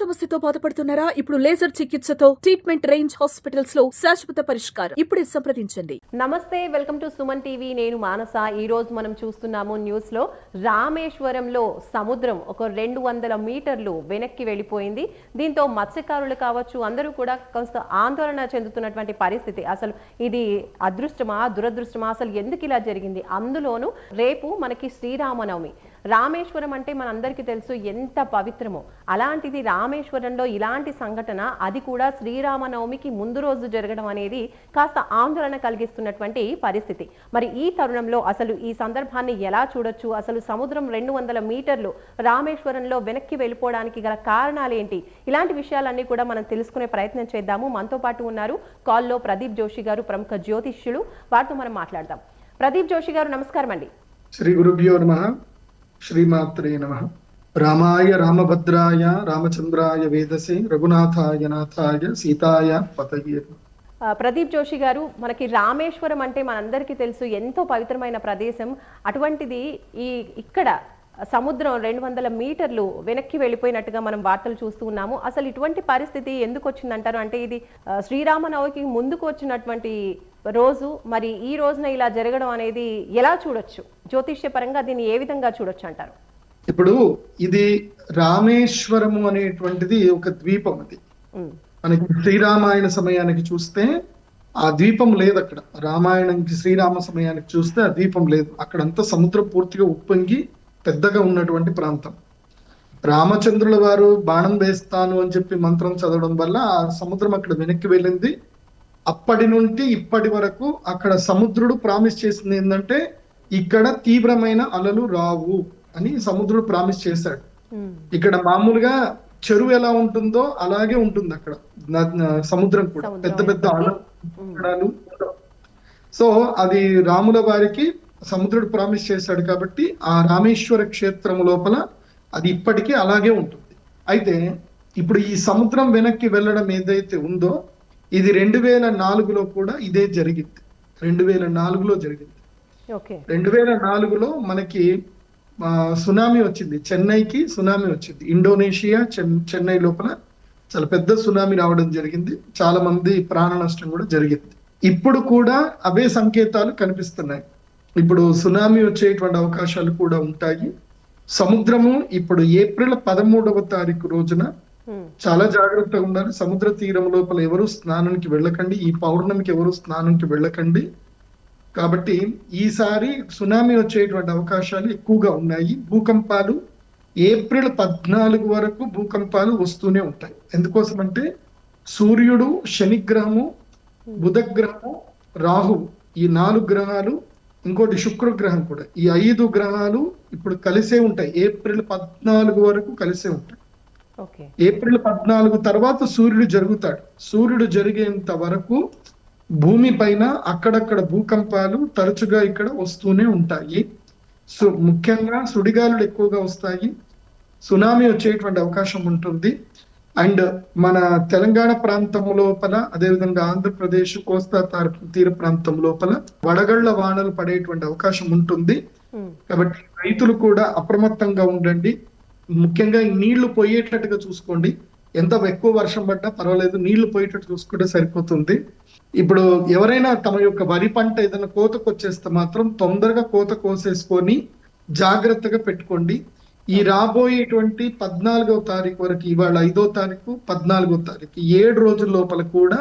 సమస్యతో బాధపడుతున్నారా? ఇప్పుడు లేజర్ చికిత్సతో ట్రీట్మెంట్ రేంజ్ హాస్పిటల్స్లో శాశ్వత పరిష్కారం. ఇప్పుడే సంప్రదించండి. నమస్తే వెల్కమ్ టు సుమన్ టీవీ. నేను మానస. ఈ రోజు మనం చూస్తున్నాము న్యూస్లో రామేశ్వరంలో సముద్రం ఒక రెండు వందల మీటర్లు వెనక్కి వెళ్ళిపోయింది. దీంతో మత్స్యకారులు కావచ్చు అందరూ కూడా కొంత ఆందోళన చెందుతున్నటువంటి పరిస్థితి. అసలు ఇది అదృష్టమా దురదృష్టమా? అసలు ఎందుకు ఇలా జరిగింది? అందులోనూ రేపు మనకి శ్రీరామనవమి. రామేశ్వరం అంటే మనందరికీ తెలుసు ఎంత పవిత్రమో. అలాంటిది రామేశ్వరంలో ఇలాంటి సంఘటన అది కూడా శ్రీరామనవమికి ముందు రోజు జరగడం అనేది కాస్త ఆందోళన కలిగిస్తున్నటువంటి పరిస్థితి. మరి ఈ తరుణంలో అసలు ఈ సందర్భాన్ని ఎలా చూడొచ్చు? అసలు సముద్రం రెండు వందల మీటర్లు రామేశ్వరంలో వెనక్కి వెళ్ళిపోవడానికి గల కారణాలు ఏంటి? ఇలాంటి విషయాలన్నీ కూడా మనం తెలుసుకునే ప్రయత్నం చేద్దాము. మనతో పాటు ఉన్నారు కాల్లో ప్రదీప్ జోషి గారు ప్రముఖ జ్యోతిష్యులు. వారితో మనం మాట్లాడదాం. ప్రదీప్ జోషి గారు నమస్కారం అండి శ్రీ గురుభ్యో నమ. శ్రీమాత్రే నమ. రామాయ రామభద్రాయ రామచంద్రాయ వేదసే రఘునాథాయ నాథాయ సీతాయ పతయే. ప్రదీప్ జోషి గారు మనకి రామేశ్వరం అంటే మనందరికీ తెలుసు ఎంతో పవిత్రమైన ప్రదేశం. అటువంటిది ఈ ఇక్కడ సముద్రం రెండు వందల మీటర్లు వెనక్కి వెళ్ళిపోయినట్టుగా మనం వార్తలు చూస్తూ ఉన్నాము. అసలు ఇటువంటి పరిస్థితి ఎందుకు వచ్చిందంటారు? అంటే ఇది శ్రీరామనవమికి ముందుకు వచ్చినటువంటి రోజు మరి ఈ రోజున ఇలా జరగడం అనేది ఎలా చూడొచ్చు? జ్యోతిష్య పరంగా దీన్ని ఏ విధంగా చూడొచ్చు అంటారు? ఇప్పుడు ఇది రామేశ్వరము అనేటువంటిది ఒక ద్వీపం అది. మనకి శ్రీరామాయణ సమయానికి చూస్తే ఆ ద్వీపం లేదు అక్కడ. రామాయణంకి శ్రీరామ సమయానికి చూస్తే ఆ ద్వీపం లేదు. అక్కడంతా సముద్రం పూర్తిగా ఉప్పొంగి పెద్దగా ఉన్నటువంటి ప్రాంతం. రామచంద్రుల వారు బాణం వేస్తాను అని చెప్పి మంత్రం చదవడం వల్ల ఆ సముద్రం అక్కడ వెనక్కి వెళ్ళింది. అప్పటి నుండి ఇప్పటి వరకు అక్కడ సముద్రుడు ప్రామిస్ చేసింది ఏంటంటే ఇక్కడ తీవ్రమైన అలలు రావు అని సముద్రుడు ప్రామిస్ చేశాడు. ఇక్కడ మామూలుగా చెరువు ఎలా ఉంటుందో అలాగే ఉంటుంది అక్కడ. సముద్రం కూడా. పెద్ద పెద్ద. అలలు. సో అది రాముల వారికి సముద్రుడు ప్రామిస్ చేశాడు కాబట్టి ఆ రామేశ్వర క్షేత్రం లోపల అది ఇప్పటికీ అలాగే ఉంటుంది. అయితే ఇప్పుడు ఈ సముద్రం వెనక్కి వెళ్ళడం ఏదైతే ఉందో ఇది రెండు వేల నాలుగులో కూడా ఇదే జరిగింది. రెండు వేల నాలుగులో జరిగింది. రెండు వేల నాలుగులో మనకి సునామీ వచ్చింది. చెన్నైకి సునామీ వచ్చింది. ఇండోనేషియా చెన్- చెన్నై లోపల చాలా పెద్ద సునామీ రావడం జరిగింది. చాలా మంది ప్రాణ నష్టం కూడా జరిగింది. ఇప్పుడు కూడా అవే సంకేతాలు కనిపిస్తున్నాయి. ఇప్పుడు సునామీ వచ్చేటువంటి అవకాశాలు కూడా ఉంటాయి. సముద్రము ఇప్పుడు ఏప్రిల్ పదమూడవ తారీఖు రోజున చాలా జాగ్రత్తగా ఉండాలి. సముద్ర తీరం లోపల ఎవరు స్నానానికి వెళ్ళకండి. ఈ పౌర్ణమికి ఎవరు స్నానానికి వెళ్ళకండి. కాబట్టి ఈసారి సునామీ వచ్చేటువంటి అవకాశాలు ఎక్కువగా ఉన్నాయి. భూకంపాలు ఏప్రిల్ పద్నాలుగు వరకు భూకంపాలు వస్తూనే ఉంటాయి. ఎందుకోసం అంటే సూర్యుడు శనిగ్రహము బుధగ్రహము రాహు ఈ నాలుగు గ్రహాలు ఇంకోటి శుక్రగ్రహం కూడా. ఈ ఐదు గ్రహాలు ఇప్పుడు కలిసే ఉంటాయి. ఏప్రిల్ పద్నాలుగు వరకు కలిసే ఉంటాయి. ఏప్రిల్ పద్నాలుగు తర్వాత సూర్యుడు జరుగుతాడు. సూర్యుడు జరిగేంత వరకు భూమి పైన అక్కడక్కడ భూకంపాలు తరచుగా ఇక్కడ వస్తూనే ఉంటాయి. సో ముఖ్యంగా సుడిగాలులు ఎక్కువగా వస్తాయి. సునామీ వచ్చేటువంటి అవకాశం ఉంటుంది. అండ్ మన తెలంగాణ ప్రాంతం లోపల అదేవిధంగా ఆంధ్రప్రదేశ్ కోస్తా తార- తీర ప్రాంతం లోపల వడగళ్ళ వానలు పడేటువంటి అవకాశం ఉంటుంది. కాబట్టి రైతులు కూడా అప్రమత్తంగా ఉండండి. ముఖ్యంగా నీళ్ళు పోయేటట్టుగా చూసుకోండి. ఎంత ఎక్కువ వర్షం పడ్డా పర్వాలేదు నీళ్ళు పోయేటట్టు చూసుకుంటే సరిపోతుంది. ఇప్పుడు ఎవరైనా తమ యొక్క వరి పంట ఏదైనా కోతకు వచ్చేస్తే మాత్రం తొందరగా కోత కోసేసుకొని జాగ్రత్తగా పెట్టుకోండి. ఈ రాబోయేటువంటి పద్నాలుగో తారీఖు వరకు ఇవాళ ఐదో తారీఖు పద్నాలుగో తారీఖు ఏడు రోజుల లోపల కూడా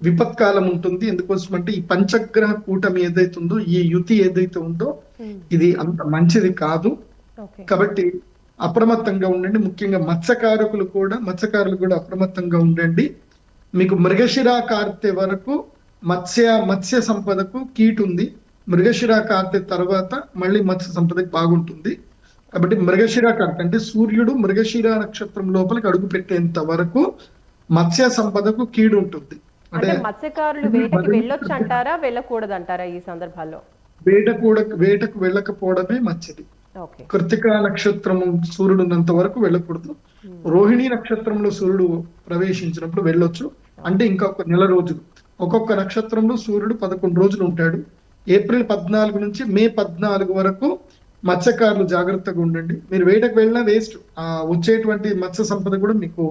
విపత్కాలం ఉంటుంది. ఎందుకోసం అంటే ఈ పంచగ్రహ కూటమి ఏదైతే ఉందో ఈ యుతి ఏదైతే ఉందో ఉమ్, ఇది అంత మంచిది కాదు. కాబట్టి అప్రమత్తంగా ఉండండి. ముఖ్యంగా మత్స్యకారకులు కూడా మత్స్యకారులు కూడా అప్రమత్తంగా ఉండండి. మీకు మృగశిర కార్తె వరకు మత్స్య మత్స్య సంపదకు కీట్ ఉంది. మృగశిర కార్తె తర్వాత మళ్ళీ మత్స్య సంపదకు బాగుంటుంది. కాబట్టి మృగశిర కార్తె అంటే సూర్యుడు మృగశిర నక్షత్రం లోపలికి అడుగు పెట్టేంత వరకు మత్స్య సంపదకు కీడు ఉంటుంది. అంటే మత్స్యకారులు వేటకి వెళ్ళొచ్చు అంటారా వెళ్ళకూడదు అంటారా ఈ సందర్భాల్లో? వేట కూడా వేటకు వెళ్ళకపోవడమే మంచిది కృతిక నక్షత్రం సూర్యుడు ఉన్నంత వరకు వెళ్ళకూడదు. రోహిణి నక్షత్రంలో సూర్యుడు ప్రవేశించినప్పుడు వెళ్ళొచ్చు. అంటే ఇంకా ఒక నెల రోజులు. ఒక్కొక్క నక్షత్రంలో సూర్యుడు పదకొండు రోజులు ఉంటాడు. ఏప్రిల్ పద్నాలుగు నుంచి మే పద్నాలుగు వరకు మత్స్యకారులు జాగ్రత్తగా ఉండండి. మీరు వేటకు వెళ్ళినా వేస్ట్ ఆ వచ్చేటువంటి మత్స్య సంపద కూడా మీకు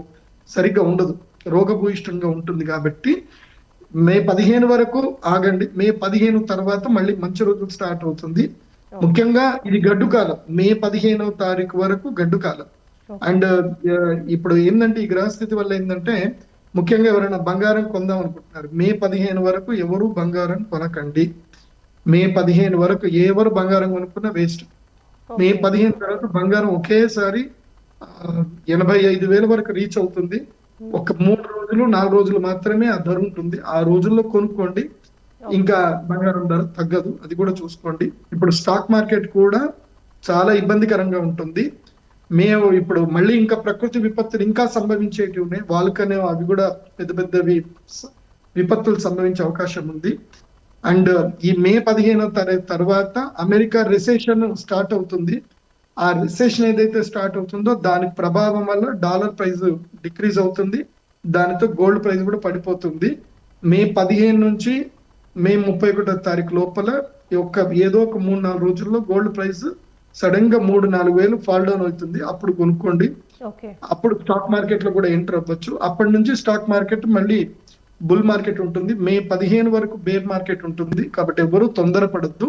సరిగ్గా ఉండదు. రోగభూయిష్టంగా ఉంటుంది కాబట్టి మే పదిహేను వరకు ఆగండి. మే పదిహేను తర్వాత మళ్ళీ మంచి రోజులు స్టార్ట్ అవుతుంది. ముఖ్యంగా ఇది గడ్డు కాలం. మే పదిహేనవ తారీఖు వరకు గడ్డు కాలం. అండ్ ఇప్పుడు ఏంటంటే ఈ గ్రహస్థితి వల్ల ఏంటంటే ముఖ్యంగా ఎవరైనా బంగారం కొందాం అనుకుంటున్నారు. మే పదిహేను వరకు ఎవరు బంగారం కొనకండి. మే పదిహేను వరకు ఎవరు బంగారం కొనుక్కున్నా వేస్ట్ మే పదిహేను తర్వాత బంగారం ఒకేసారి ఎనభై ఐదు వేల వరకు రీచ్ అవుతుంది. ఒక మూడు రోజులు నాలుగు రోజులు మాత్రమే ఆ ధర ఉంటుంది. ఆ రోజుల్లో కొనుక్కోండి. ఇంకా బంగారం ధర తగ్గదు. అది కూడా చూసుకోండి. ఇప్పుడు స్టాక్ మార్కెట్ కూడా చాలా ఇబ్బందికరంగా ఉంటుంది. మేము ఇప్పుడు మళ్ళీ ఇంకా ప్రకృతి విపత్తులు ఇంకా సంభవించేటివి ఉన్నాయి. వాళ్ళకనే అవి కూడా పెద్ద పెద్దవి విపత్తులు సంభవించే అవకాశం ఉంది. అండ్ ఈ మే పదిహేనో తారీఖు తర్వాత అమెరికా రిసెషన్ స్టార్ట్ అవుతుంది. ఆ రిసెషన్ ఏదైతే స్టార్ట్ అవుతుందో దాని ప్రభావం వల్ల డాలర్ ప్రైస్ డిక్రీజ్ అవుతుంది. దానితో గోల్డ్ ప్రైస్ కూడా పడిపోతుంది. మే పదిహేను నుంచి మే ముప్పై ఒకటో తారీఖు లోపల ఈ ఒక్క ఏదో ఒక మూడు నాలుగు రోజుల్లో గోల్డ్ ప్రైస్ సడన్గా మూడు నాలుగు వేలు ఫాల్ డౌన్ అవుతుంది. అప్పుడు కొనుక్కోండి. అప్పుడు స్టాక్ మార్కెట్లో కూడా ఎంటర్ అవ్వచ్చు. అప్పటి నుంచి స్టాక్ మార్కెట్ మళ్ళీ బుల్ మార్కెట్ ఉంటుంది. మే పదిహేను వరకు బేర్ మార్కెట్ ఉంటుంది. కాబట్టి ఎవరు తొందరపడద్దు.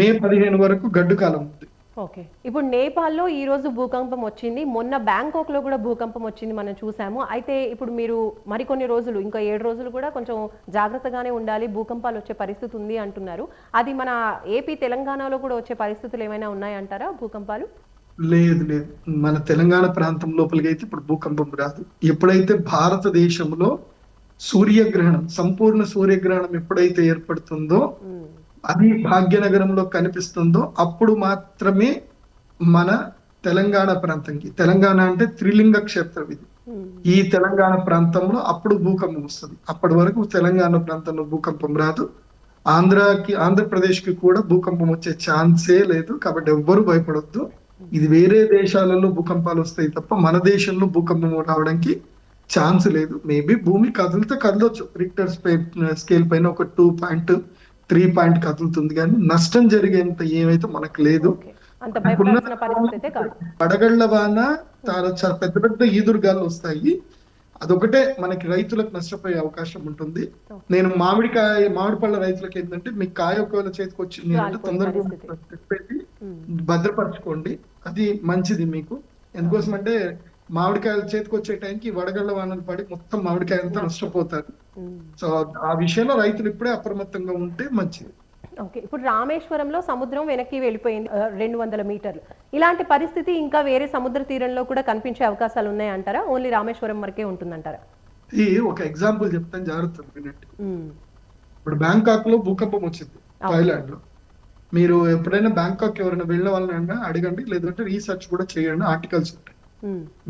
మే పదిహేను వరకు గడ్డు కాలం ఉంది. ఓకే. ఇప్పుడు నేపాల్లో ఈ రోజు భూకంపం వచ్చింది. మొన్న బ్యాంకాక్లో కూడా భూకంపం వచ్చింది మనం చూసాము. అయితే ఇప్పుడు మీరు మరికొన్ని రోజులు ఇంకా ఏడు రోజులు కూడా కొంచెం జాగ్రత్తగానే ఉండాలి. భూకంపాలు వచ్చే పరిస్థితి ఉంది అంటున్నారు. అది మన ఏపీ తెలంగాణలో కూడా వచ్చే పరిస్థితులు ఏమైనా ఉన్నాయంటారా భూకంపాలు? లేదు లేదు. మన తెలంగాణ ప్రాంతం లోపలికి అయితే ఇప్పుడు భూకంపం రాదు. ఎప్పుడైతే భారతదేశంలో సూర్యగ్రహణం సంపూర్ణ సూర్యగ్రహణం ఎప్పుడైతే ఏర్పడుతుందో అది భాగ్యనగరంలో కనిపిస్తుందో అప్పుడు మాత్రమే మన తెలంగాణ ప్రాంతంకి తెలంగాణ అంటే త్రిలింగ క్షేత్రం ఇది. ఈ తెలంగాణ ప్రాంతంలో అప్పుడు భూకంపం వస్తుంది. అప్పటి వరకు తెలంగాణ ప్రాంతంలో భూకంపం రాదు. ఆంధ్రాకి ఆంధ్రప్రదేశ్కి కూడా భూకంపం వచ్చే ఛాన్సే లేదు కాబట్టి ఎవ్వరు భయపడొద్దు. ఇది వేరే దేశాలలో భూకంపాలు వస్తాయి తప్ప మన దేశంలో భూకంపం రావడానికి ఛాన్స్ లేదు. మేబీ భూమి కదిలితే కదలొచ్చు. రిక్టర్ స్కేల్ పైన ఒక టూ పాయింట్ త్రీ పాయింట్ కదులుతుంది కానీ నష్టం జరిగేంత ఏమైతే మనకు లేదు. వడగళ్ళ వాన చాలా పెద్ద పెద్ద ఈదురుగాలు వస్తాయి. అదొకటే మనకి రైతులకు నష్టపోయే అవకాశం ఉంటుంది. నేను మామిడికాయ మామిడి పళ్ళ రైతులకు ఏంటంటే మీ కాయ ఒకవేళ చేతికి వచ్చింది అంటే తొందరగా భద్రపరచుకోండి. అది మంచిది మీకు. ఎందుకోసం అంటే మామిడికాయలు చేతికి వచ్చే టైంకి వడగళ్ళ వానలు పడి మొత్తం మామిడికాయ అంతా నష్టపోతారు. సో ఆ విషయంలో రైతులు ఇప్పుడే అప్రమత్తంగా ఉంటే మంచిది. ఓకే ఇప్పుడు రామేశ్వరంలో సముద్రం వెనక్కి వెళ్ళిపోయింది రెండు వందల మీటర్లు. ఇలాంటి పరిస్థితి ఇంకా వేరే సముద్ర తీరంలో కూడా కనిపించే అవకాశాలు ఉన్నాయంటారా? ఓన్లీ రామేశ్వరం వరకే ఉంటుందంటారా? ఇది ఒక ఎగ్జాంపుల్ చెప్తాను జాగ్రత్త ఇప్పుడు బ్యాంకాక్లో భూకంపం వచ్చింది. థాయిలాండ్లో మీరు ఎప్పుడైనా బ్యాంకాక్ ఎవరైనా వాళ్ళని అడగండి లేదంటే రీసెర్చ్ కూడా చేయండి ఆర్టికల్స్ ఉంటాయి.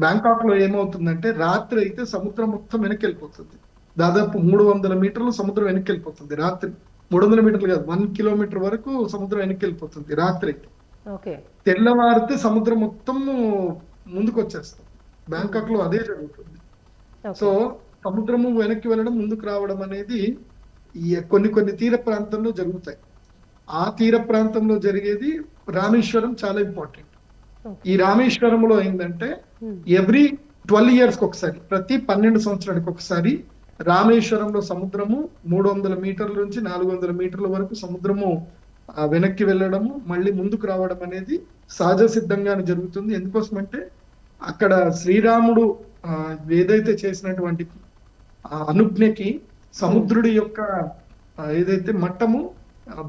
బ్యాంకాక్లో ఏమవుతుందంటే రాత్రి అయితే సముద్రం మొత్తం వెనక్కి వెళ్ళిపోతుంది దాదాపు మూడు వందల మీటర్లు సముద్రం వెనక్కి వెళ్ళిపోతుంది రాత్రి. మూడు వందల మీటర్లు కాదు వన్ కిలోమీటర్ వరకు సముద్రం వెనక్కి వెళ్ళిపోతుంది రాత్రి అయితే. తెల్లవారితే సముద్రం మొత్తం ముందుకు వచ్చేస్తుంది బ్యాంకాక్లో అదే జరుగుతుంది. సో సముద్రము వెనక్కి వెళ్ళడం ముందుకు రావడం అనేది కొన్ని కొన్ని తీర ప్రాంతంలో జరుగుతాయి. ఆ తీర ప్రాంతంలో జరిగేది రామేశ్వరం చాలా ఇంపార్టెంట్. ఈ రామేశ్వరంలో ఏంటంటే ఎవ్రీ ట్వెల్వ్ ఇయర్స్ ఒకసారి ప్రతి పన్నెండు సంవత్సరానికి ఒకసారి రామేశ్వరంలో సముద్రము మూడు వందల మీటర్ల నుంచి నాలుగు వందల మీటర్ల వరకు సముద్రము వెనక్కి వెళ్ళడము మళ్ళీ ముందుకు రావడం అనేది సహజ సిద్ధంగానే జరుగుతుంది. ఎందుకోసం అంటే అక్కడ శ్రీరాముడు ఏదైతే చేసినటువంటి ఆ అనుజ్ఞకి సముద్రుడి యొక్క ఏదైతే మట్టము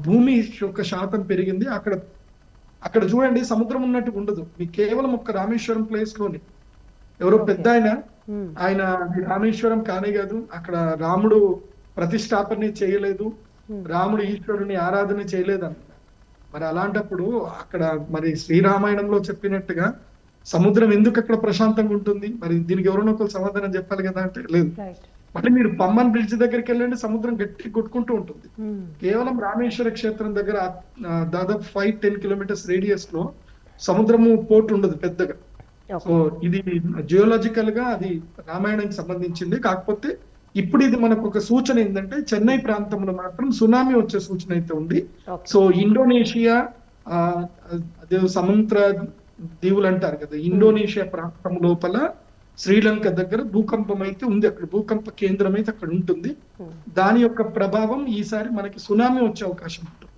భూమి యొక్క శాతం పెరిగింది అక్కడ అక్కడ చూడండి సముద్రం ఉన్నట్టు ఉండదు. మీకు కేవలం ఒక రామేశ్వరం ప్లేస్లోని. ఎవరో. పెద్ద ఆయన ఆయన రామేశ్వరం కానే కాదు అక్కడ రాముడు ప్రతిష్టాపన చేయలేదు. రాముడు ఈశ్వరుని ఆరాధన చేయలేదు అన్న మరి అలాంటప్పుడు అక్కడ మరి శ్రీరామాయణంలో చెప్పినట్టుగా సముద్రం ఎందుకు అక్కడ ప్రశాంతంగా ఉంటుంది? మరి దీనికి ఎవరైనా ఒకరు సమాధానం చెప్పాలి కదా అంటే లేదు. మళ్ళీ మీరు పమ్మన్ బ్రిడ్జ్ దగ్గరికి వెళ్ళండి సముద్రం గట్టి కొట్టుకుంటూ ఉంటుంది. కేవలం రామేశ్వర క్షేత్రం దగ్గర దాదాపు ఫైవ్ టెన్ కిలోమీటర్స్ రేడియస్లో సముద్రము పోర్ట్ ఉండదు పెద్దగా. సో ఇది జియోలాజికల్గా అది రామాయణానికి సంబంధించింది. కాకపోతే ఇప్పుడు ఇది మనకు ఒక సూచన ఏంటంటే చెన్నై ప్రాంతంలో మాత్రం సునామీ వచ్చే సూచన అయితే ఉంది. సో ఇండోనేషియా దేవ్ సముద్ర దీవులు అంటారు కదా ఇండోనేషియా ప్రాంతం లోపల శ్రీలంక దగ్గర భూకంపం అయితే ఉంది అక్కడ. భూకంప కేంద్రం అయితే అక్కడ ఉంటుంది. దాని యొక్క ప్రభావం ఈసారి మనకి సునామీ వచ్చే అవకాశం ఉంటుంది.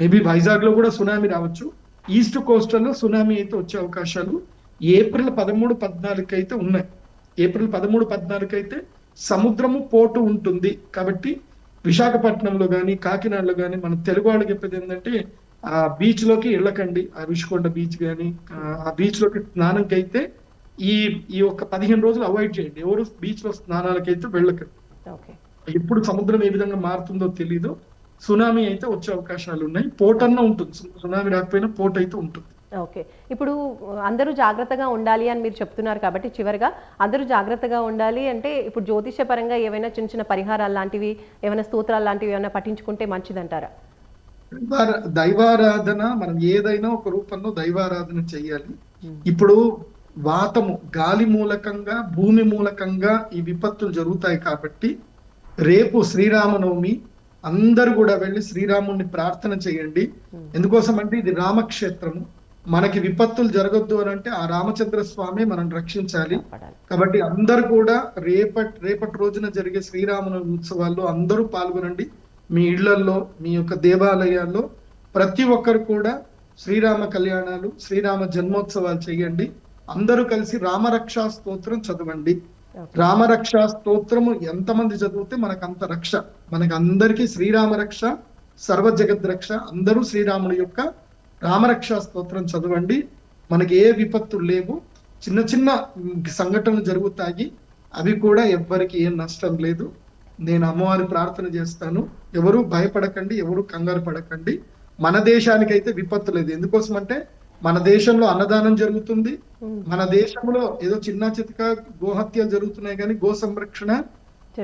మేబీ వైజాగ్లో కూడా సునామీ రావచ్చు. ఈస్ట్ కోస్టల్లో సునామీ అయితే వచ్చే అవకాశాలు ఏప్రిల్ పదమూడు పద్నాలుగు అయితే ఉన్నాయి. ఏప్రిల్ పదమూడు పద్నాలుగు అయితే సముద్రము పోటు ఉంటుంది. కాబట్టి విశాఖపట్నంలో కానీ కాకినాడలో కానీ మన తెలుగు వాళ్ళకి చెప్పేది ఏంటంటే ఆ బీచ్లోకి వెళ్ళకండి. ఆ రుషికొండ బీచ్ కానీ ఆ బీచ్లోకి స్నానంకి అయితే ఈ ఈ ఒక పదిహేను రోజులు అవాయిడ్ చేయండి. ఎవరు బీచ్లో స్నానాలకైతే వెళ్ళకండి ఓకే. ఎప్పుడు సముద్రం ఏ విధంగా మారుతుందో తెలీదు. సునామీ అయితే వచ్చే అవకాశాలు ఉన్నాయి. పోట్ అన్న ఉంటుంది. సునామీ రాకపోయినా పోట్ అయితే ఉంటుంది. ఓకే. ఇప్పుడు అందరూ జాగ్రత్తగా ఉండాలి అని మీరు చెప్తున్నారు కాబట్టి చివరిగా అందరూ జాగ్రత్తగా ఉండాలి అంటే ఇప్పుడు జ్యోతిష పరంగా ఏవైనా చిన్న చిన్న పరిహారాలు లాంటివి ఏమైనా స్తోత్రాలు లాంటివి ఏమైనా పఠించుకుంటే మంచిదంటారా? దైవారా- దైవారాధన మనం ఏదైనా ఒక రూపంలో దైవారాధన చెయ్యాలి ఇప్పుడు వాతము గాలి మూలకంగా భూమి మూలకంగా ఈ విపత్తులు జరుగుతాయి కాబట్టి రేపు శ్రీరామనవమి అందరూ కూడా వెళ్ళి శ్రీరాముడిని ప్రార్థన చేయండి. ఎందుకోసం అంటే ఇది రామక్షేత్రము. మనకి విపత్తులు జరగొద్దు అని అంటే ఆ రామచంద్ర స్వామి మనం రక్షించాలి కాబట్టి అందరు కూడా రేపటి రేపటి రోజున జరిగే శ్రీరామనవమి ఉత్సవాల్లో అందరూ పాల్గొనండి. మీ ఇళ్ళలో మీ యొక్క దేవాలయాల్లో ప్రతి ఒక్కరు కూడా శ్రీరామ కళ్యాణాలు శ్రీరామ జన్మోత్సవాలు చేయండి. అందరూ కలిసి రామరక్షా స్తోత్రం చదవండి. రామరక్షా స్తోత్రము ఎంతమంది చదివితే మనకు అంత రక్ష. మనకు అందరికీ శ్రీరామ రక్ష సర్వ జగద్ రక్ష అందరూ శ్రీరాముడి యొక్క రామరక్షా స్తోత్రం చదవండి. మనకి ఏ విపత్తులు లేవు. చిన్న చిన్న సంఘటనలు జరుగుతాయి. అవి కూడా ఎవ్వరికి ఏం నష్టం లేదు. నేను అమ్మవారి ప్రార్థన చేస్తాను. ఎవరు భయపడకండి ఎవరు కంగారు పడకండి. మన దేశానికైతే విపత్తు లేదు. ఎందుకోసం అంటే మన దేశంలో అన్నదానం జరుగుతుంది. మన దేశంలో ఏదో చిన్న చితక గోహత్యలు జరుగుతున్నాయి కానీ గో సంరక్షణ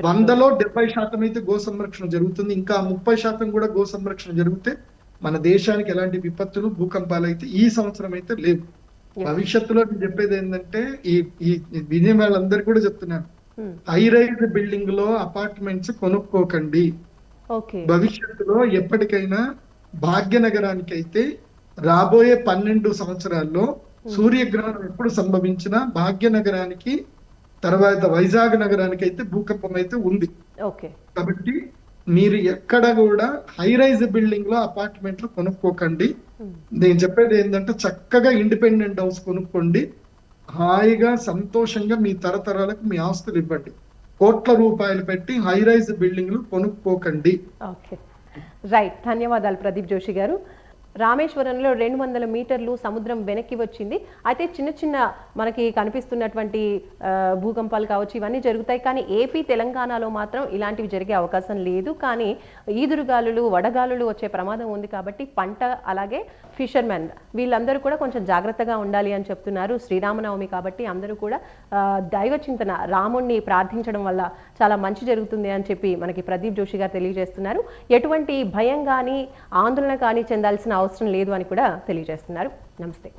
వందలో డెబ్బై శాతం అయితే గో సంరక్షణ జరుగుతుంది. ఇంకా ముప్పై శాతం కూడా గో సంరక్షణ జరిగితే మన దేశానికి ఎలాంటి విపత్తులు భూకంపాలు అయితే ఈ సంవత్సరం అయితే లేవు. భవిష్యత్తులో నేను చెప్పేది ఏంటంటే ఈ ఈ వాళ్ళందరికీ కూడా చెప్తున్నాను. హై రైజ్ బిల్డింగ్లో అపార్ట్మెంట్స్ కొనుక్కోకండి. భవిష్యత్తులో ఎప్పటికైనా భాగ్యనగరానికి అయితే రాబోయే పన్నెండు సంవత్సరాల్లో సూర్యగ్రహణం ఎప్పుడు సంభవించినా భాగ్యనగరానికి తర్వాత వైజాగ్ నగరానికి అయితే భూకంపం అయితే ఉంది. ఓకే. కాబట్టి మీరు ఎక్కడ కూడా హై రైజ్ బిల్డింగ్లో అపార్ట్మెంట్లు కొనుక్కోకండి. నేను చెప్పేది ఏంటంటే చక్కగా ఇండిపెండెంట్ హౌస్ కొనుక్కోండి. హాయిగా సంతోషంగా మీ తరతరాలకు మీ ఆస్తులు ఇవ్వండి. కోట్ల రూపాయలు పెట్టి హై రైజ్ బిల్డింగ్లు కొనుక్కోకండి. ఓకే. రైట్. ధన్యవాదాలు ప్రదీప్ జోషి గారు. రామేశ్వరంలో రెండు వందల మీటర్లు సముద్రం వెనక్కి వచ్చింది. అయితే చిన్న చిన్న మనకి కనిపిస్తున్నటువంటి భూకంపాలు కావచ్చు ఇవన్నీ జరుగుతాయి. కానీ ఏపీ తెలంగాణలో మాత్రం ఇలాంటివి జరిగే అవకాశం లేదు. కానీ ఈదురుగాలులు వడగాలులు వచ్చే ప్రమాదం ఉంది కాబట్టి పంట అలాగే ఫిషర్మెన్ వీళ్ళందరూ కూడా కొంచెం జాగ్రత్తగా ఉండాలి అని చెప్తున్నారు శ్రీరామనవమి కాబట్టి అందరూ కూడా దైవ చింతన రాముణ్ణి ప్రార్థించడం వల్ల చాలా మంచి జరుగుతుంది అని చెప్పి మనకి ప్రదీప్ జోషి గారు తెలియజేస్తున్నారు. ఎటువంటి భయం కానీ ఆందోళన కానీ చెందాల్సిన అవసరం అవసరం లేదు అని కూడా తెలియజేస్తున్నారు. నమస్తే.